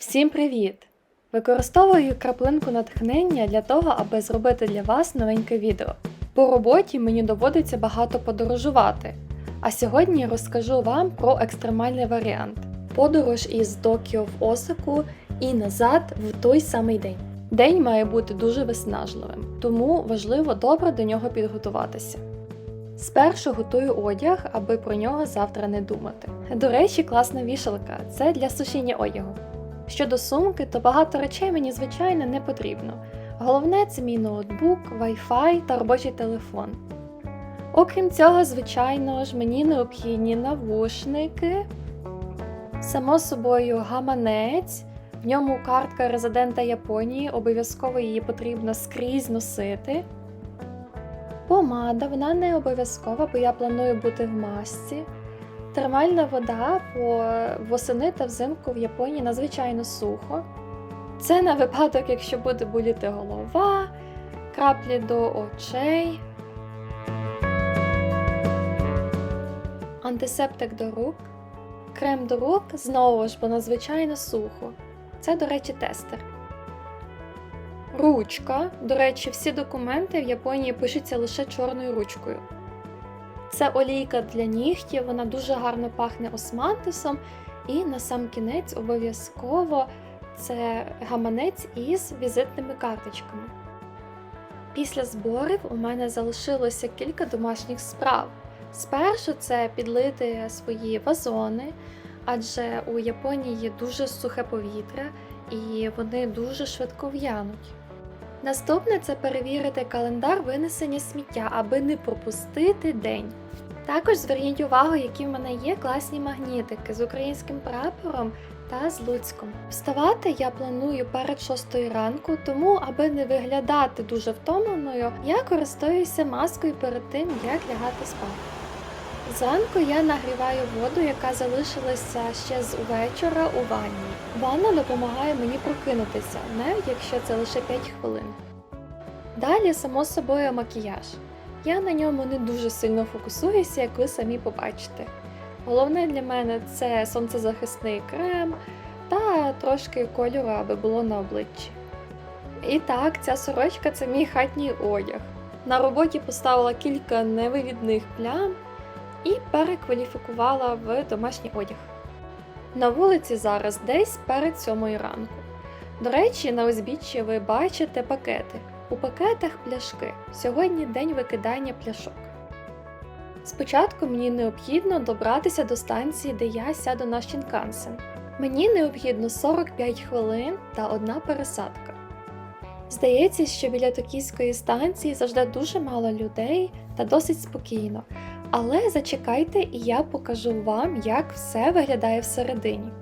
Всім привіт! Використовую краплинку натхнення для того, аби зробити для вас новеньке відео. По роботі мені доводиться багато подорожувати. А сьогодні розкажу вам про екстремальний варіант подорож із Токіо в Осаку і назад в той самий день. День має бути дуже виснажливим, тому важливо добре до нього підготуватися. Спершу готую одяг, аби про нього завтра не думати. До речі, класна вішалка це для сушіння одягу. Щодо сумки, то багато речей мені звичайно не потрібно. Головне це мій ноутбук, Wi-Fi та робочий телефон. Окрім цього, звичайно ж, мені необхідні навушники, само собою гаманець, в ньому картка резидента Японії, обов'язково її потрібно скрізь носити. Помада, вона не обов'язкова, бо я планую бути в масці. Термальна вода восени та взимку в Японії надзвичайно сухо. Це на випадок, якщо буде боліти голова, краплі до очей, антисептик до рук, крем до рук знову ж, бо надзвичайно сухо. Це, до речі, тестер. Ручка. До речі, всі документи в Японії пишуться лише чорною ручкою. Це олійка для нігтів, вона дуже гарно пахне османтисом. І на сам кінець обов'язково це гаманець із візитними карточками. Після зборів у мене залишилося кілька домашніх справ. Спершу це підлити свої вазони, адже у Японії дуже сухе повітря і вони дуже швидко в'януть. Наступне це перевірити календар винесення сміття, аби не пропустити день. Також зверніть увагу, які в мене є класні магнітики з українським прапором та з Луцьком. Вставати я планую перед 6 ранку, тому, аби не виглядати дуже втомленою, я користуюся маскою перед тим, як лягати спати. Зранку я нагріваю воду, яка залишилася ще з вечора у ванні. Ванна допомагає мені прокинутися, навіть якщо це лише 5 хвилин. Далі, само собою, макіяж. Я на ньому не дуже сильно фокусуюся, як ви самі побачите. Головне для мене це сонцезахисний крем та трошки кольору, аби було на обличчі. І так, ця сорочка це мій хатній одяг. На роботі поставила кілька невивідних плям і перекваліфікувала в домашній одяг. На вулиці зараз десь перед сьомою ранку. До речі, на узбіччі ви бачите пакети. У пакетах пляшки. Сьогодні день викидання пляшок. Спочатку мені необхідно добратися до станції, де я сяду на Шінкансен. Мені необхідно 45 хвилин та одна пересадка. Здається, що біля токійської станції завжди дуже мало людей та досить спокійно. Але зачекайте, і я покажу вам, як все виглядає всередині.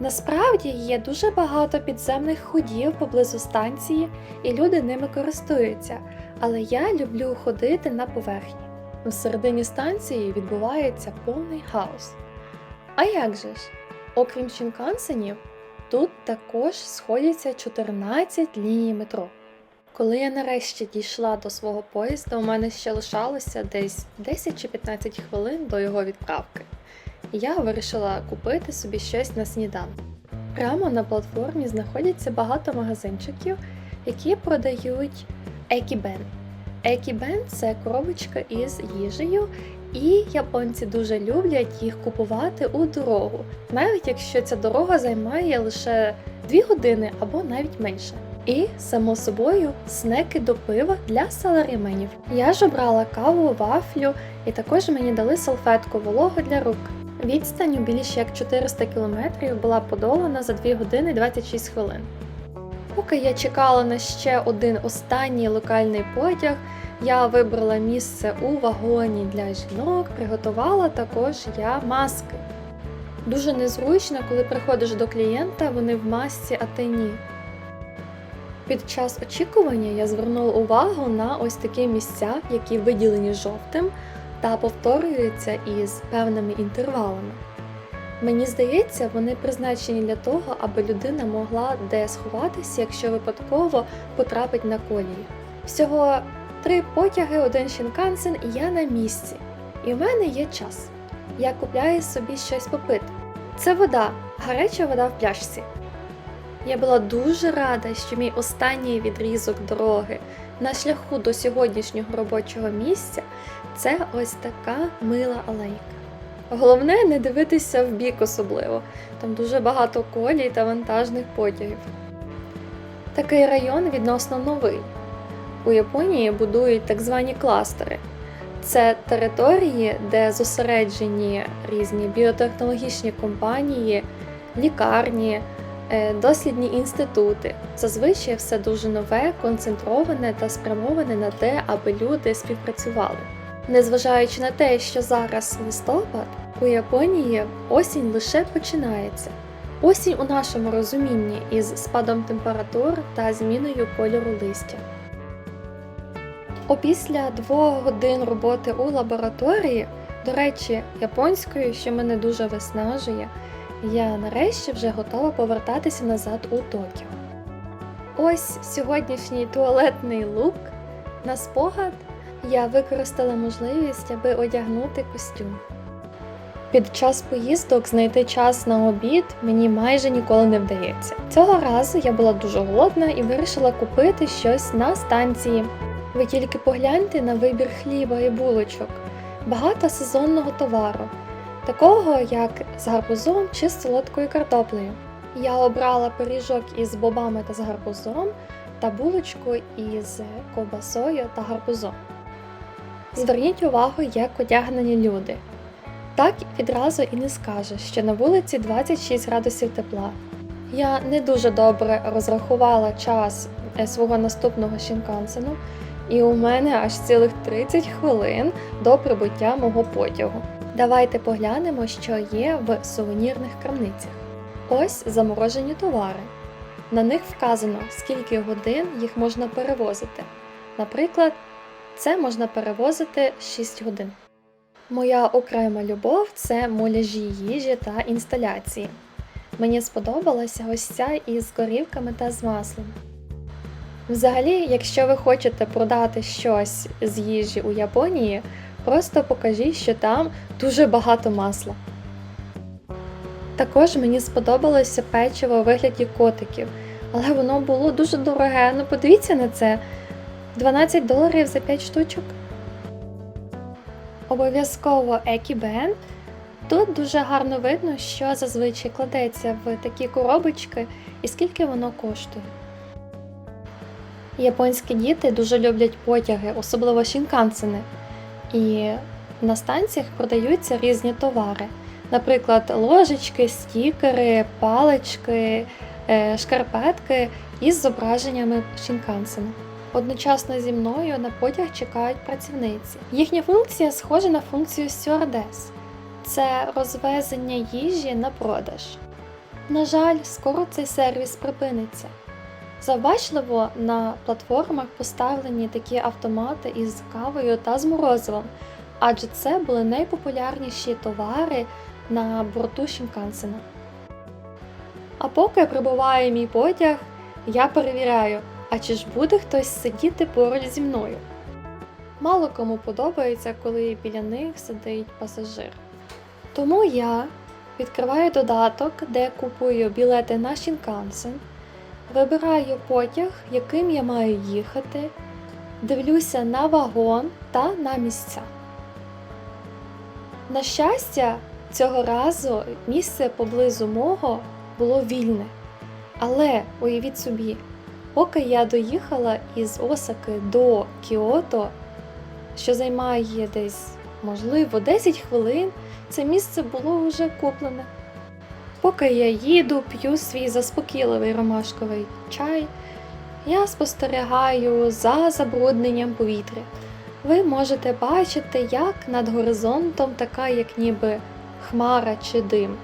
Насправді є дуже багато підземних ходів поблизу станції, і люди ними користуються, але я люблю ходити на поверхні. Всередині станції відбувається повний хаос. А як же ж? Окрім Шінкансенів, тут також сходяться 14 ліній метро. Коли я нарешті дійшла до свого поїзда, у мене ще лишалося десь 10 чи 15 хвилин до його відправки. Я вирішила купити собі щось на сніданок. Прямо на платформі знаходяться багато магазинчиків, які продають екібен. Екібен це коробочка із їжею, і японці дуже люблять їх купувати у дорогу, навіть якщо ця дорога займає лише 2 години або навіть менше. І, само собою, снеки до пива для саларіменів. Я ж обрала каву, вафлю, і також мені дали салфетку вологу для рук. Відстань у більше як 400 кілометрів була подолана за 2 години 26 хвилин. Поки я чекала на ще один останній локальний потяг, я вибрала місце у вагоні для жінок, приготувала також я маски. Дуже незручно, коли приходиш до клієнта, вони в масці, а ти ні. Під час очікування я звернула увагу на ось такі місця, які виділені жовтим та повторюються із певними інтервалами. Мені здається, вони призначені для того, аби людина могла де сховатися, якщо випадково потрапить на колії. Всього три потяги, один Шінкансен, і я на місці. І в мене є час. Я купляю собі щось попити. Це вода, гаряча вода в пляшці. Я була дуже рада, що мій останній відрізок дороги на шляху до сьогоднішнього робочого місця це ось така мила алейка. Головне не дивитися в бік особливо, там дуже багато колій та вантажних потягів. Такий район відносно новий. У Японії будують так звані кластери. Це території, де зосереджені різні біотехнологічні компанії, лікарні, дослідні інститути. Зазвичай все дуже нове, концентроване та спрямоване на те, аби люди співпрацювали. Незважаючи на те, що зараз листопад, у Японії осінь лише починається. Осінь у нашому розумінні із спадом температур та зміною кольору листя. Опісля двох годин роботи у лабораторії, до речі, японською, що мене дуже виснажує, я нарешті вже готова повертатися назад у Токіо. Ось сьогоднішній туалетний лук. На спогад я використала можливість, аби одягнути костюм. Під час поїздок знайти час на обід мені майже ніколи не вдається. Цього разу я була дуже голодна і вирішила купити щось на станції. Ви тільки погляньте на вибір хліба і булочок, багато сезонного товару, такого як з гарбузом чи з солодкою картоплею. Я обрала пиріжок із бобами та з гарбузом та булочку із ковбасою та гарбузом. Зверніть увагу, як одягнені люди. Так відразу і не скажеш, що на вулиці 26 градусів тепла. Я не дуже добре розрахувала час е, свого наступного шінкансену, і у мене аж цілих 30 хвилин до прибуття мого потягу. Давайте поглянемо, що є в сувенірних крамницях. Ось заморожені товари. На них вказано, скільки годин їх можна перевозити. Наприклад, це можна перевозити 6 годин. Моя окрема любов це моляжі їжі та інсталяції. Мені сподобалася ось ця із горівками та з маслом. Взагалі, якщо ви хочете продати щось з їжі у Японії, просто покажіть, що там дуже багато масла. Також мені сподобалося печиво у вигляді котиків, але воно було дуже дороге. Ну подивіться на це: 12 доларів за 5 штучок. Обов'язково екібен. Тут дуже гарно видно, що зазвичай кладеться в такі коробочки і скільки воно коштує. Японські діти дуже люблять потяги, особливо шінкансени. І на станціях продаються різні товари. Наприклад, ложечки, стікери, палички, е, шкарпетки із зображеннями шінкансена. Одночасно зі мною на потяг чекають працівниці. Їхня функція схожа на функцію стюардес це розвезення їжі на продаж. На жаль, скоро цей сервіс припиниться. Завбачливо на платформах поставлені такі автомати із кавою та з морозивом, адже це були найпопулярніші товари на борту Шінкансена. А поки прибуває мій потяг, я перевіряю, а чи ж буде хтось сидіти поруч зі мною. Мало кому подобається, коли біля них сидить пасажир. Тому я відкриваю додаток, де купую білети на Шінкансен, вибираю потяг, яким я маю їхати, дивлюся на вагон та на місця. На щастя, цього разу місце поблизу мого було вільне. Але уявіть собі, поки я доїхала із Осаки до Кіото, що займає десь, можливо, 10 хвилин, це місце було вже куплене. Поки я їду, п'ю свій заспокійливий ромашковий чай, я спостерігаю за забрудненням повітря. Ви можете бачити, як над горизонтом така, як ніби хмара чи дим.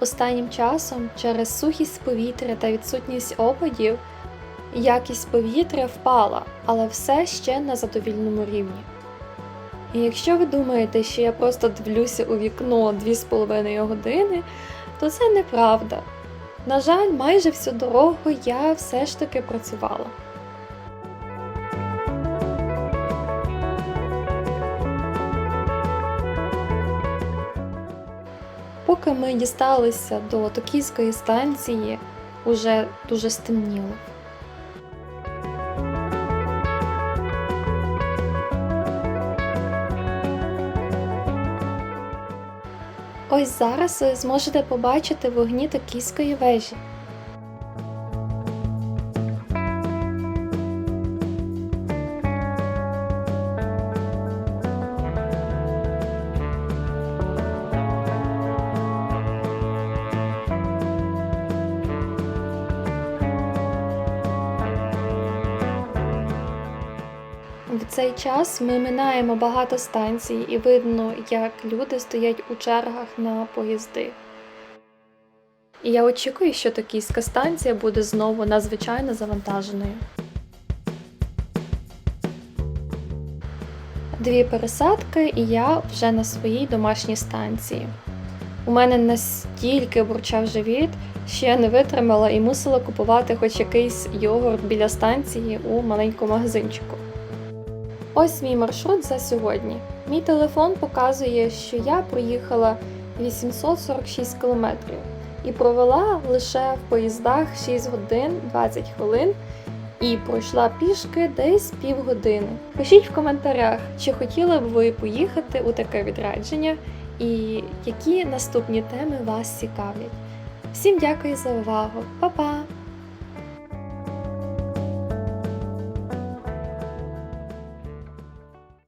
Останнім часом через сухість повітря та відсутність опадів якість повітря впала, але все ще на задовільному рівні. І якщо ви думаєте, що я просто дивлюся у вікно 2,5 години, то це неправда. На жаль, майже всю дорогу я все ж таки працювала. Поки ми дісталися до токійської станції, уже дуже стемніло. Ось зараз зможете побачити вогні Токійської вежі. В цей час ми минаємо багато станцій і видно, як люди стоять у чергах на поїзди. І я очікую, що токійська станція буде знову надзвичайно завантаженою. Дві пересадки, і я вже на своїй домашній станції. У мене настільки бурчав живіт, що я не витримала і мусила купувати хоч якийсь йогурт біля станції у маленькому магазинчику. Ось мій маршрут за сьогодні. Мій телефон показує, що я проїхала 846 кілометрів і провела лише в поїздах 6 годин 20 хвилин і пройшла пішки десь півгодини. Пишіть в коментарях, чи хотіли б ви поїхати у таке відрядження і які наступні теми вас цікавлять. Всім дякую за увагу, Па-па!